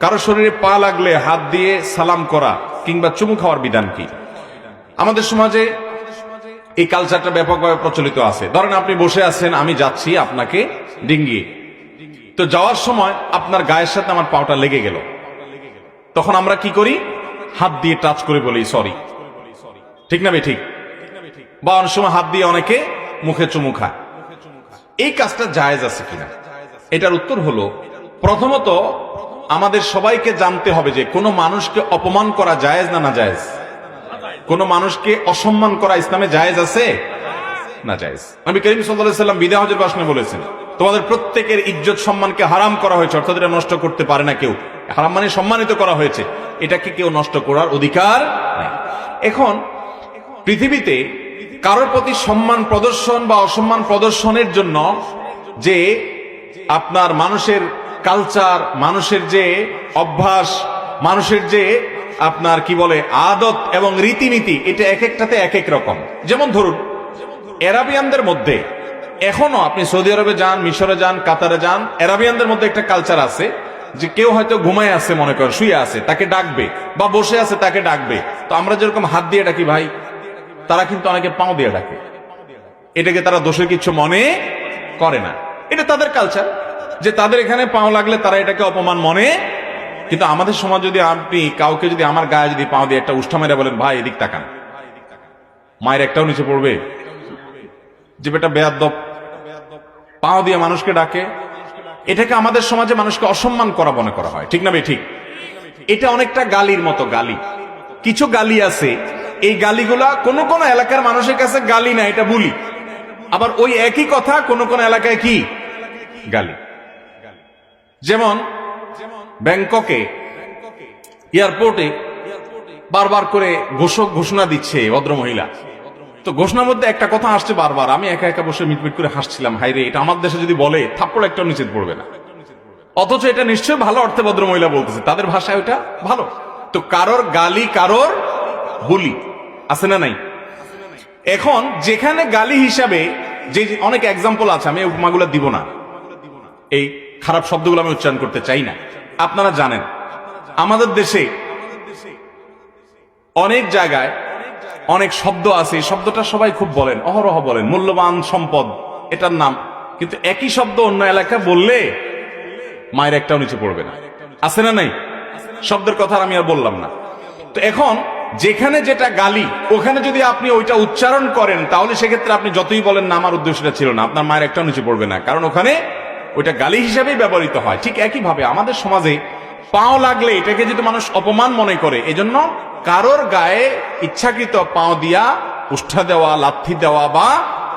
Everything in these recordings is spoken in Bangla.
কারও শরীরে পা লাগলে হাত দিয়ে সালাম করা কিংবা চুমু খাওয়ার বিধান কি? আমাদের সমাজে এই কালচারটা ব্যাপকভাবে প্রচলিত আছে। ধরেন আপনি বসে আছেন, আমি যাচ্ছি আপনাকে ডিঙ্গিয়ে। তো যাওয়ার সময় আপনার গায়ের সাথে আমার পাওটা লেগে গেল। তখন আমরা কি করি? হাত দিয়ে টাচ করে বলি সরি ঠিক না ঠিক? বা অনেক সময় হাত দিয়ে অনেকে মুখে চুমু খায়। এই কাজটা জায়েজ আছে কিনা? এটার উত্তর হলো, প্রথমত আমাদের সবাইকে জানতে হবে যে কোনো মানুষকে অপমান করা জায়েজ না না জায়েজ? কোন মানুষকে অসম্মান করা ইসলামে জায়েজ আছে? না জায়েজ। নবী করিম সাল্লাম বিদা হজের বলেছেন, তোমাদের প্রত্যেকের ইজ্জত সম্মানকে হারাম করা হয়েছে, অর্থাৎ এটা নষ্ট করতে পারে না কেউ। হারাম মানে সম্মানিত করা হয়েছে। এটাকে কেউ নষ্ট করার অধিকার নেই। এখন, পৃথিবীতে কারোর প্রতি সম্মান প্রদর্শন বা অসম্মান প্রদর্শনের জন্য যে আপনার মানুষের কালচার মানুষের যে অভ্যাস, মানুষের যে আপনার কি বলে, আদত এবং রীতিনীতি, এটা এক একটাতে এক এক রকম। যেমন ধরুন এরাবিয়ানদের মধ্যে এখনও আপনি সৌদি আরবে যান, মিশরে যান, কাতারে যান এরাবিয়ানদের মধ্যে একটা কালচার আছে যে কেউ হয়তো ঘুমায় আছে, মনে করেন, শুয়ে আছে, তাকে ডাকবে বা বসে আছে, তাকে ডাকবে। তো আমরা যেরকম হাত দিয়ে ডাকি ভাই, তারা কিন্তু অনেকে পাও দিয়ে ডাকে। এটাকে তারা দোষের কিছু মনে করে না। এটা তাদের কালচার যে তাদের এখানে পাও লাগলে তারা এটাকে অপমান মনে। কিন্তু আমাদের সমাজ যদি আপনি কাউকে যদি আমার গায়ে যদি পাও দিয়ে একটা উষ্ঠা মেরে বলেন, ভাই, এদিক তাকান। মায়ের একটাও নিচে পড়বে। যে বেটা বেয়াদ্দপ পাও দিয়ে মানুষকে ডাকে, এটাকে আমাদের সমাজে মানুষকে অসম্মান করা মনে করা হয়। ঠিক না বে ঠিক? এটা অনেকটা গালির মতো গালি। কিছু গালি আছে, এই গালিগুলা কোন কোন এলাকার মানুষের কাছে গালি না, এটা বলি। আবার ওই একই কথা কোন কোন এলাকায় কি? গালি। যেমন ব্যাংককে, এয়ারপোর্টে বারবার করে ঘোষক ঘোষণা দিচ্ছে ভদ্রমহিলা তো ঘোষণার মধ্যে একটা কথা আসছে বারবার, আমি একা একা বসে মিটমিট করে হাসছিলাম হাই রে, এটা আমার দেশে যদি বলে, থাপ্পড় একটা নিচেত পড়বে না। অথচ এটা নিশ্চয়ই ভালো অর্থে ভদ্রমহিলা বলতেছে, তাদের ভাষায় ওটা ভালো। তো কারোর গালি, কারোর বুলি, আছে না নাই? এখন যেখানে গালি হিসাবে, যে অনেক এক্সাম্পল আছে, আমি উপমাগুলো দিব না। এই খারাপ শব্দগুলো আমি উচ্চারণ করতে চাই না। আপনারা জানেন, আমাদের দেশে অনেক জায়গায় অনেক শব্দ আছে শব্দটা সবাই খুব বলেন, অহরহ বলেন, মূল্যবান সম্পদ, এটার নাম। কিন্তু একই শব্দ অন্য এলাকা বললে মায়ের একটাও নিচে পড়বে না। আছে না নাই? শব্দের কথা আমি আর বললাম না। তো এখন যেখানে যেটা গালি, ওখানে যদি আপনি ওইটা উচ্চারণ করেন, তাহলে সেক্ষেত্রে আপনি যতই বলেন না, আমার উদ্দেশ্যটা ছিল না। আপনার মায়ের একটাও নিচে পড়বে না। কারণ ওখানে ওইটা গালি হিসাবেই ব্যবহৃত হয়। ঠিক একইভাবে আমাদের সমাজে পাও লাগলে এটাকে যদি মানুষ অপমান মনে করে, এজন্য কারোর গায়ে ইচ্ছাকৃত পাও দিয়া, উষ্ঠা দেওয়া, লাথি দেওয়া বা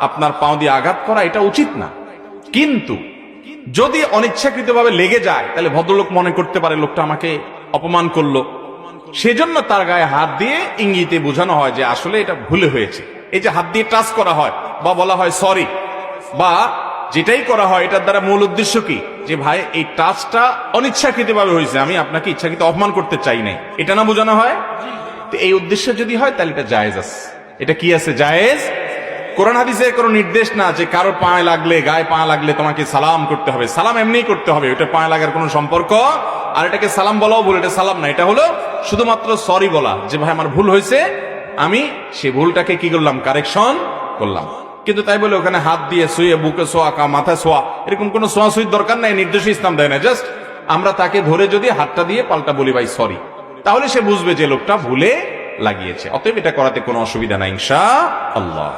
আপনার পাও দিয়ে আঘাত করা, এটা উচিত না। কিন্তু যদি অনিচ্ছাকৃতভাবে লেগে যায়, তাহলে ভদ্রলোক মনে করতে পারে লোকটা আমাকে অপমান করল। সেজন্য তার গায়ে হাত দিয়ে ইঙ্গিতে বোঝানো হয় যে আসলে এটা ভুলে হয়েছে। এই যে হাত দিয়ে টাচ করা হয় বা বলা হয় সরি বা যেটাই করা হয়, এটার দ্বারা মূল উদ্দেশ্য কি? যে ভাই, এই টাচটা অনিচ্ছাকৃত ভাবে হয়েছে, আমি আপনাকে ইচ্ছাকৃত অপমান করতে চাই নাই। এটা না বোঝানো হয়? তো এই উদ্দেশ্য যদি হয়, তাহলে এটা জায়েজ আছে। এটা কি আছে? জায়েজ? কোরআন হাদিসে কোনো নির্দেশ না যে কারও পায়ে লাগলে, গায়ে পা লাগলে তোমাকে সালাম করতে হবে। সালাম এমনিই করতে হবে ওটা পায়ে লাগার কোনো সম্পর্ক। আর এটাকে সালাম বলাও বলে এটা সালাম না, এটা হলো শুধুমাত্র সরি বলা যে, ভাই, আমার ভুল হয়েছে, আমি সে ভুলটাকে কি করলাম? কারেকশন করলাম। কিন্তু তাই বলে ওখানে হাত দিয়ে শুয়ে, বুকে শোয়া, কা মাথায় শোয়া, এরকম কোনো শোয়া দরকার নাই নির্দেশ ইসলাম দেয় না। জাস্ট আমরা তাকে ধরে যদি হাতটা দিয়ে পাল্টা বলি, ভাই সরি তাহলে সে বুঝবে যে লোকটা ভুলে লাগিয়েছে। অতএব এটা করাতে কোনো অসুবিধা নাই ইনশা আল্লাহ